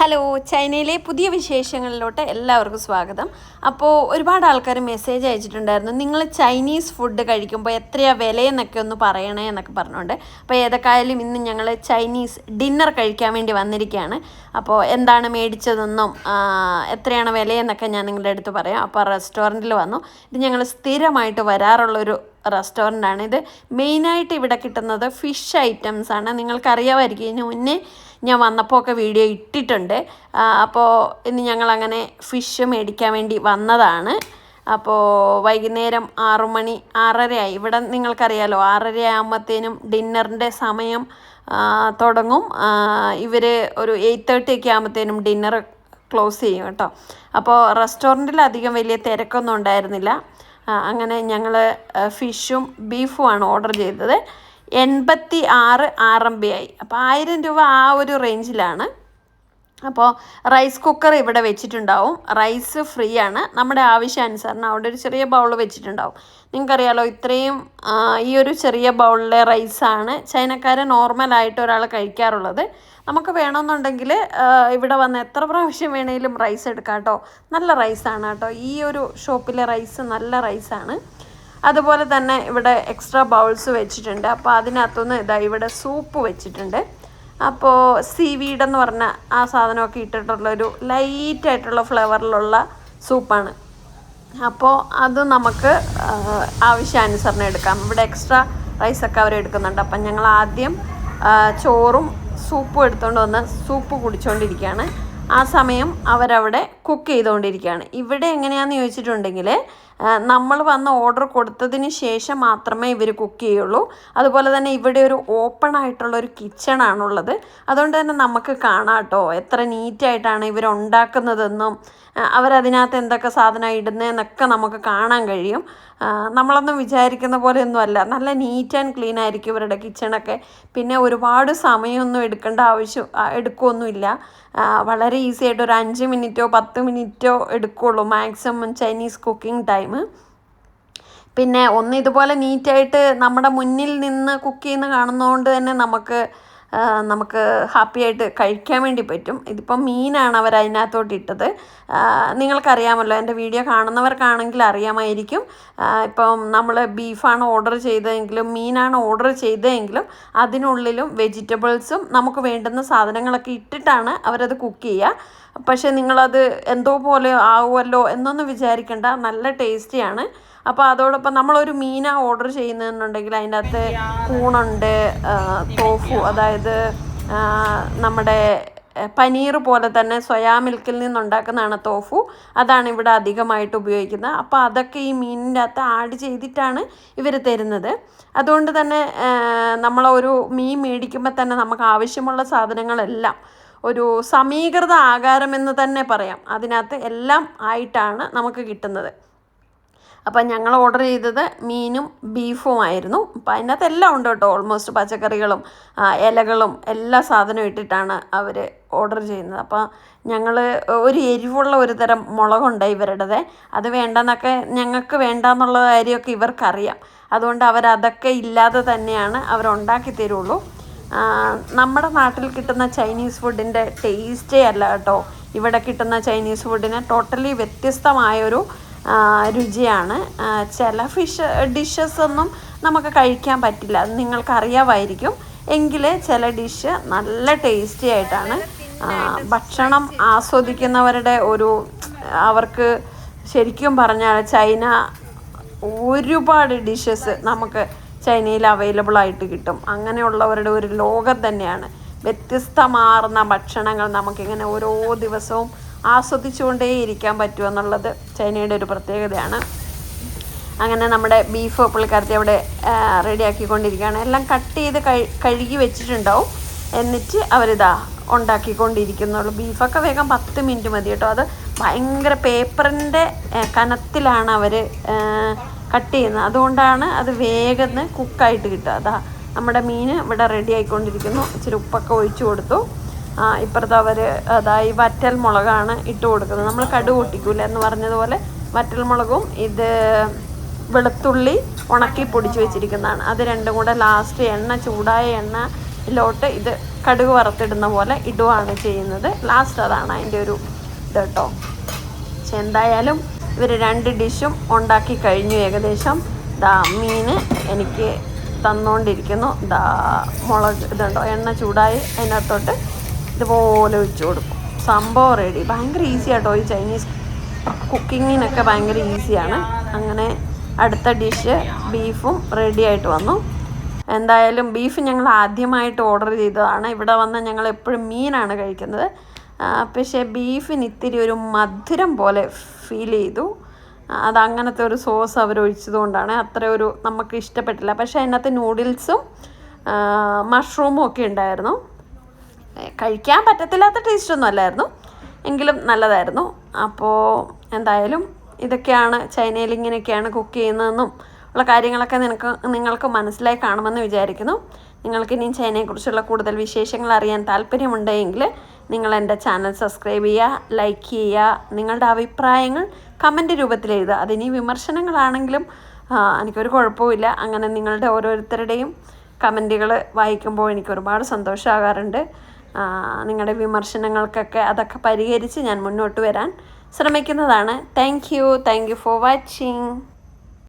Hello ചൈനയിലെ പുതിയ വിശേഷങ്ങളിലോട്ട് എല്ലാവർക്കും സ്വാഗതം. അപ്പോൾ ഒരുപാട് ആൾക്കാർ മെസ്സേജ് അയച്ചിട്ടുണ്ടായിരുന്നു. നിങ്ങൾ ചൈനീസ് ഫുഡ് കഴിക്കുമ്പോൾ എത്രയാ വിലയെന്നൊക്കെ ഒന്ന് പറയണേ എന്നൊക്കെ പറഞ്ഞുകൊണ്ട് അപ്പോൾ ഏതൊക്കെയായാലും ഇന്ന് ഞങ്ങൾ ചൈനീസ് ഡിന്നർ കഴിക്കാൻ വേണ്ടി വന്നിരിക്കുകയാണ് അപ്പോൾ എന്താണ് മേടിച്ചതെന്നും എത്രയാണ് എത്രയാണ് വിലയെന്നൊക്കെ ഞാൻ നിങ്ങളുടെ അടുത്ത് പറയാം. അപ്പോൾ റെസ്റ്റോറന്റിൽ വന്നു. ഇത് ഞങ്ങൾ സ്ഥിരമായിട്ട് വരാറുള്ളൊരു റെസ്റ്റോറന്റ് ആണ് ഇത് മെയിനായിട്ട് ഇവിടെ കിട്ടുന്നത് ഫിഷ് ഐറ്റംസ് ആണ്. നിങ്ങൾക്കറിയാമായിരിക്കും. ഇതിന് മുന്നേ ഞാൻ വന്നപ്പോൾ ഒക്കെ വീഡിയോ ഇട്ടിട്ടുണ്ട്. അപ്പോൾ ഇന്ന് ഞങ്ങളങ്ങനെ ഫിഷ് മേടിക്കാൻ വേണ്ടി വന്നതാണ്. അപ്പോൾ വൈകുന്നേരം ആറു മണി ആറരയായി. ഇവിടെ നിങ്ങൾക്കറിയാലോ ആറര ആകുമ്പോഴത്തേനും ഡിന്നറിന്റെ സമയം തുടങ്ങും. ഇവർ ഒരു എയ്റ്റ് തേർട്ടി ഒക്കെ ആകുമ്പോഴത്തേനും ഡിന്നർ ക്ലോസ് ചെയ്യും കേട്ടോ. അപ്പോൾ റെസ്റ്റോറന്റിൽ അധികം വലിയ തിരക്കൊന്നും ഉണ്ടായിരുന്നില്ല. അങ്ങനെ ഞങ്ങൾ ഫിഷും ബീഫുമാണ് ഓർഡർ ചെയ്തത്. എൺപത്തി ആറ് ആർ എം ബി ആയി. അപ്പോൾ ആയിരം രൂപ ആ ഒരു റേഞ്ചിലാണ്. അപ്പോൾ റൈസ് കുക്കർ ഇവിടെ വെച്ചിട്ടുണ്ടാവും. റൈസ് ഫ്രീ ആണ്. നമ്മുടെ ആവശ്യാനുസരണം അവിടെ ഒരു ചെറിയ ബൗൾ വെച്ചിട്ടുണ്ടാവും. നിങ്ങൾക്കറിയാലോ ഇത്രയും ഈ ഒരു ചെറിയ ബൗളിലെ റൈസാണ് ചൈനക്കാരെ നോർമലായിട്ട് ഒരാൾ കഴിക്കാറുള്ളത്. നമുക്ക് വേണമെന്നുണ്ടെങ്കിൽ ഇവിടെ വന്ന് എത്ര പ്രാവശ്യം വേണമെങ്കിലും റൈസ് എടുക്കാം കേട്ടോ. നല്ല റൈസാണ് കേട്ടോ. ഈ ഒരു ഷോപ്പിലെ റൈസ് നല്ല റൈസാണ് അതുപോലെ തന്നെ ഇവിടെ എക്സ്ട്രാ ബൗൾസ് വെച്ചിട്ടുണ്ട്. അപ്പോൾ അതിനകത്തുനിന്ന് ഇതാ ഇവിടെ സൂപ്പ് വെച്ചിട്ടുണ്ട്. അപ്പോൾ സീ എന്ന് പറഞ്ഞ ആ സാധനമൊക്കെ ഇട്ടിട്ടുള്ളൊരു ലൈറ്റായിട്ടുള്ള ഫ്ലേവറിലുള്ള സൂപ്പാണ് അപ്പോൾ അത് നമുക്ക് ആവശ്യാനുസരണം എടുക്കാം. ഇവിടെ എക്സ്ട്രാ റൈസൊക്കെ അവർ എടുക്കുന്നുണ്ട്. അപ്പം ഞങ്ങൾ ആദ്യം ചോറും സൂപ്പും എടുത്തുകൊണ്ട് വന്ന് സൂപ്പ് കുടിച്ചുകൊണ്ടിരിക്കുകയാണ് ആ സമയം അവരവിടെ കുക്ക് ചെയ്തുകൊണ്ടിരിക്കുകയാണ് ഇവിടെ എങ്ങനെയാണെന്ന് ചോദിച്ചിട്ടുണ്ടെങ്കിൽ നമ്മൾ വന്ന് ഓർഡർ കൊടുത്തതിന് ശേഷം മാത്രമേ ഇവർ കുക്ക് ചെയ്യുള്ളൂ. അതുപോലെ തന്നെ ഇവിടെ ഒരു ഓപ്പൺ ആയിട്ടുള്ള ഒരു കിച്ചണാണുള്ളത് അതുകൊണ്ട് തന്നെ നമുക്ക് കാണാം കേട്ടോ എത്ര നീറ്റായിട്ടാണ് ഇവർ ഉണ്ടാക്കുന്നതെന്നും അവരതിനകത്ത് എന്തൊക്കെ സാധനം ഇടുന്നതെന്നൊക്കെ നമുക്ക് കാണാൻ കഴിയും. നമ്മളൊന്നും വിചാരിക്കുന്ന പോലെയൊന്നും അല്ല നല്ല നീറ്റ് ആൻഡ് ക്ലീൻ ആയിരിക്കും ഇവരുടെ കിച്ചണൊക്കെ പിന്നെ ഒരുപാട് സമയമൊന്നും എടുക്കേണ്ട ആവശ്യം എടുക്കുമൊന്നുമില്ല വളരെ ഈസി ആയിട്ട് ഒരു അഞ്ച് മിനിറ്റോ പത്ത് മിനിറ്റോ എടുക്കുകയുള്ളൂ. മാക്സിമം ചൈനീസ് കുക്കിംഗ് ടൈം പിന്നെ ഒന്ന് ഇതുപോലെ നീറ്റായിട്ട് നമ്മുടെ മുന്നിൽ നിന്ന് കുക്ക് ചെയ്യുന്ന കാണുന്നതുകൊണ്ട് തന്നെ നമുക്ക് നമുക്ക് ഹാപ്പി ആയിട്ട് കഴിക്കാൻ വേണ്ടി പറ്റും. ഇതിപ്പം മീനാണ് അവർ അതിനകത്തോട്ട് ഇട്ടത്. നിങ്ങൾക്കറിയാമല്ലോ എന്റെ വീഡിയോ കാണുന്നവർക്കാണെങ്കിൽ അറിയാമായിരിക്കും. ഇപ്പം നമ്മൾ ബീഫാണ് ഓർഡർ ചെയ്തതെങ്കിലും മീനാണ് ഓർഡർ ചെയ്തതെങ്കിലും അതിനുള്ളിലും വെജിറ്റബിൾസും നമുക്ക് വേണ്ടുന്ന സാധനങ്ങളൊക്കെ ഇട്ടിട്ടാണ് അവരത് കുക്ക് ചെയ്യുക. പക്ഷേ നിങ്ങളത് എന്തോ പോലെ ആവുമല്ലോ എന്നൊന്നും വിചാരിക്കേണ്ട. നല്ല ടേസ്റ്റിയാണ് അപ്പോൾ അതോടൊപ്പം നമ്മളൊരു മീന ഓർഡർ ചെയ്യുന്നുണ്ടെങ്കിൽ അതിന്റെ അകത്ത് കൂണുണ്ട് തോഫു അതായത് നമ്മുടെ പനീർ പോലെ തന്നെ സോയാ മിൽക്കിൽ നിന്നുണ്ടാക്കുന്നതാണ് തോഫു അതാണ് ഇവിടെ അധികമായിട്ട് ഉപയോഗിക്കുന്നത്. അപ്പോൾ അതൊക്കെ ഈ മീനിന്റെ അകത്ത് ആഡ് ചെയ്തിട്ടാണ് ഇവർ തരുന്നത്. അതുകൊണ്ട് തന്നെ നമ്മളൊരു മീൻ മേടിക്കുമ്പോൾ തന്നെ നമുക്ക് ആവശ്യമുള്ള സാധനങ്ങളെല്ലാം ഒരു സമീകൃത ആകാരമെന്ന് തന്നെ പറയാം. അതിനകത്ത് എല്ലാം ആയിട്ടാണ് നമുക്ക് കിട്ടുന്നത്. അപ്പം ഞങ്ങൾ ഓർഡർ ചെയ്തത് മീനും ബീഫും ആയിരുന്നു. അപ്പം അതിനകത്ത് എല്ലാം ഉണ്ട് കേട്ടോ. ഓൾമോസ്റ്റ് പച്ചക്കറികളും ഇലകളും എല്ലാ സാധനവും ഇട്ടിട്ടാണ് അവർ ഓർഡർ ചെയ്യുന്നത്. അപ്പോൾ ഞങ്ങൾ ഒരു എരിവുള്ള ഒരു തരം മുളകുണ്ട് ഇവരുടേത്. അത് വേണ്ടെന്നൊക്കെ ഞങ്ങൾക്ക് വേണ്ടെന്നുള്ള കാര്യമൊക്കെ ഇവർക്കറിയാം. അതുകൊണ്ട് അവരതൊക്കെ ഇല്ലാതെ തന്നെയാണ് അവരുണ്ടാക്കി തരുള്ളൂ. ആ, നമ്മുടെ നാട്ടിൽ കിട്ടുന്ന ചൈനീസ് ഫുഡിന്റെ ടേസ്റ്റേ അല്ല കേട്ടോ. ഇവിടെ കിട്ടുന്ന ചൈനീസ് ഫുഡിന് ടോട്ടലി വ്യത്യസ്തമായൊരു രുചിയാണ്. ചില ഫിഷ് ഡിഷസ് ഒന്നും നമുക്ക് കഴിക്കാൻ പറ്റില്ല. അത് നിങ്ങൾക്ക് അറിയാമായിരിക്കും എങ്കിൽ ചില ഡിഷ് നല്ല ടേസ്റ്റി ആയിട്ടാണ് ഭക്ഷണം ആസ്വദിക്കുന്നവരുടെ ഒരു അവർക്ക് ശരിക്കും പറഞ്ഞാൽ ചൈന ഒരുപാട് ഡിഷസ് നമുക്ക് ചൈനയിൽ അവൈലബിൾ ആയിട്ട് കിട്ടും. അങ്ങനെയുള്ളവരുടെ ഒരു ലോകം തന്നെയാണ്. വ്യത്യസ്തമാർന്ന ഭക്ഷണങ്ങൾ നമുക്കിങ്ങനെ ഓരോ ദിവസവും ആസ്വദിച്ചുകൊണ്ടേ ഇരിക്കാൻ പറ്റുമെന്നുള്ളത് ചൈനയുടെ ഒരു പ്രത്യേകതയാണ്. അങ്ങനെ നമ്മുടെ ബീഫ് പുള്ളിക്കാരത്തി അവിടെ റെഡിയാക്കിക്കൊണ്ടിരിക്കുകയാണ്. എല്ലാം കട്ട് ചെയ്ത് കഴി കഴുകി വെച്ചിട്ടുണ്ടാവും. എന്നിട്ട് അവരിതാ ഉണ്ടാക്കിക്കൊണ്ടിരിക്കുന്നുള്ളൂ. ബീഫൊക്കെ വേഗം പത്ത് മിനിറ്റ് മതി കേട്ടോ. അത് ഭയങ്കര പേപ്പറിന്റെ കനത്തിലാണ് അവർ കട്ട് ചെയ്യുന്നത്. അതുകൊണ്ടാണ് അത് വേഗം കുക്കായിട്ട് കിട്ടുക. അതാ നമ്മുടെ മീൻ ഇവിടെ റെഡി ആയിക്കൊണ്ടിരിക്കുന്നു ഇച്ചിരി ഉപ്പൊക്കെ ഒഴിച്ചു കൊടുത്തു. ഇപ്പുറത്ത് അവർ അതായി വറ്റൽ മുളകാണ് ഇട്ട് കൊടുക്കുന്നത്. നമ്മൾ കടു പൊട്ടിക്കൂല എന്ന് പറഞ്ഞതുപോലെ വറ്റൽ മുളകും ഇത് വെളുത്തുള്ളി ഉണക്കി പൊടിച്ച് വെച്ചിരിക്കുന്നതാണ്. അത് രണ്ടും കൂടെ ലാസ്റ്റ് എണ്ണ ചൂടായ എണ്ണ ലോട്ട് ഇത് കടുക് വറുത്തിടുന്ന പോലെ ഇടുവാണ് ചെയ്യുന്നത്. ലാസ്റ്റ് അതാണ് അതിന്റെ ഒരു ഇത് കേട്ടോ പക്ഷെ എന്തായാലും ഇവർ രണ്ട് ഡിഷും ഉണ്ടാക്കി കഴിഞ്ഞു ഏകദേശം. ദാ മീൻ എനിക്ക് തന്നുകൊണ്ടിരിക്കുന്നു ദാ മുളക് ഇതുണ്ടോ എണ്ണ ചൂടായി അതിനകത്തോട്ട് ഇതുപോലെ ഒഴിച്ചു കൊടുക്കും. സംഭവം റെഡി ഭയങ്കര ഈസി ആട്ടോ. ഈ ചൈനീസ് കുക്കിങ്ങിനൊക്കെ ഭയങ്കര ഈസിയാണ് അങ്ങനെ അടുത്ത ഡിഷ് ബീഫും റെഡി ആയിട്ട് വന്നു. എന്തായാലും ബീഫ് ഞങ്ങൾ ആദ്യമായിട്ട് ഓർഡർ ചെയ്തതാണ്. ഇവിടെ വന്ന് ഞങ്ങൾ എപ്പോഴും മീനാണ് കഴിക്കുന്നത്. പക്ഷേ ബീഫിന് ഇത്തിരി ഒരു മധുരം പോലെ ഫീൽ ചെയ്തു. അത് അങ്ങനത്തെ ഒരു സോസ് അവർ ഒഴിച്ചതുകൊണ്ടാണ്. അത്ര ഒരു നമുക്ക് ഇഷ്ടപ്പെട്ടില്ല. പക്ഷേ അതിനകത്ത് നൂഡിൽസും മഷ്റൂമും ഒക്കെ ഉണ്ടായിരുന്നു. കഴിക്കാൻ പറ്റത്തില്ലാത്ത ടേസ്റ്റൊന്നും അല്ലായിരുന്നു. എങ്കിലും നല്ലതായിരുന്നു. അപ്പോൾ എന്തായാലും ഇതൊക്കെയാണ് ചൈനയിൽ ഇങ്ങനെയൊക്കെയാണ് കുക്ക് ചെയ്യുന്നതെന്നും ഉള്ള കാര്യങ്ങളൊക്കെ നിനക്ക് നിങ്ങൾക്ക് മനസ്സിലായി കാണുമെന്ന് വിചാരിക്കുന്നു. നിങ്ങൾക്ക് ഇനിയും ചൈനയെക്കുറിച്ചുള്ള കൂടുതൽ വിശേഷങ്ങൾ അറിയാൻ താല്പര്യമുണ്ടെങ്കിൽ നിങ്ങൾ എന്റെ ചാനൽ സബ്സ്ക്രൈബ് ചെയ്യുക ലൈക്ക് ചെയ്യുക. നിങ്ങളുടെ അഭിപ്രായങ്ങൾ കമന്റ് രൂപത്തിൽ എഴുതുക. അതിനി വിമർശനങ്ങളാണെങ്കിലും എനിക്കൊരു കുഴപ്പമില്ല അങ്ങനെ നിങ്ങളുടെ ഓരോരുത്തരുടെയും കമന്റുകൾ വായിക്കുമ്പോൾ എനിക്ക് ഒരുപാട് സന്തോഷമാകാറുണ്ട്. നിങ്ങളുടെ വിമർശനങ്ങൾക്കൊക്കെ അതൊക്കെ പരിഹരിച്ച് ഞാൻ മുന്നോട്ട് വരാൻ ശ്രമിക്കുന്നതാണ്. Thank you thank you for watching